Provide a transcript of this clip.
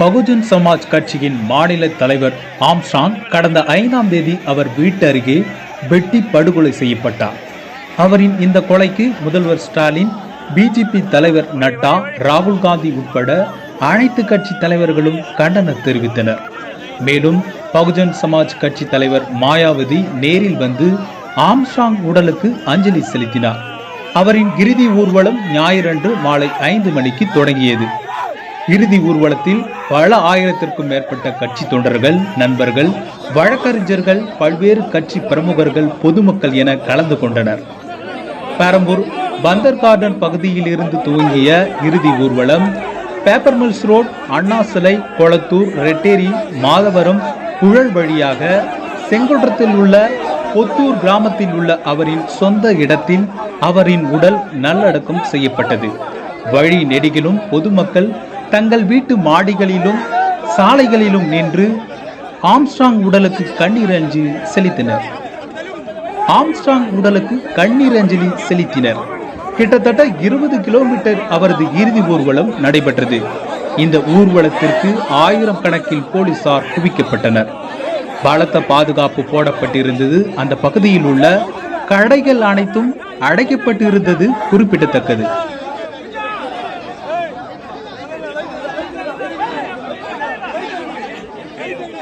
பகுஜன் சமாஜ் கட்சியின் மாநில தலைவர் ஆம்ஸ்டாங் கடந்த ஐந்தாம் தேதி அவர் வீட்டு அருகே வெட்டி படுகொலை செய்யப்பட்டார். அவரின் இந்த கொலைக்கு முதல்வர் ஸ்டாலின் பிஜேபி தலைவர் நட்டா ராகுல் காந்தி உட்பட அனைத்து கட்சி தலைவர்களும் கண்டனம் தெரிவித்தனர். மேலும் பகுஜன் சமாஜ் கட்சி தலைவர் மாயாவதி நேரில் வந்து ஆம்ஸ்டாங் உடலுக்கு அஞ்சலி செலுத்தினார். அவரின் இறுதி ஊர்வலம் ஞாயிறன்று மாலை ஐந்து மணிக்கு தொடங்கியது. இறுதி ஊர்வலத்தில் பல ஆயிரத்திற்கும் மேற்பட்ட கட்சி தொண்டர்கள் நண்பர்கள் வழக்கறிஞர்கள் பல்வேறு கட்சி பிரமுகர்கள் பொதுமக்கள் என கலந்து கொண்டனர். பெரம்பூர் பந்தர் கார்டன் பகுதியில் இருந்து துவங்கிய இறுதி ஊர்வலம் பேப்பர் மில்ஸ் ரோட் அண்ணா சிலை கொளத்தூர் ரெட்டேரி மாதவரம் புழல் வழியாக செங்குன்றத்தில் உள்ள பொத்தூர் கிராமத்தில் உள்ள அவரின் சொந்த இடத்தில் அவரின் உடல் நல்லடக்கம் செய்யப்பட்டது. வழி நெடுகிலும் பொதுமக்கள் தங்கள் வீட்டு மாடிகளிலும் சாலைகளிலும் நின்று ஆம்ஸ்ட்ராங் உடலுக்கு கண்ணீர் அஞ்சு செலுத்தினர். ஆம்ஸ்ட்ராங் உடலுக்கு கண்ணீர் அஞ்சலி செலுத்தினர். கிட்டத்தட்ட இருபது கிலோமீட்டர் அவரது இறுதி ஊர்வலம் நடைபெற்றது. இந்த ஊர்வலத்திற்கு ஆயிரம் கணக்கில் போலீசார் குவிக்கப்பட்டனர். பலத்த பாதுகாப்பு போடப்பட்டிருந்தது. அந்த பகுதியில் உள்ள கடைகள் அனைத்தும் அடைக்கப்பட்டிருந்தது குறிப்பிடத்தக்கது.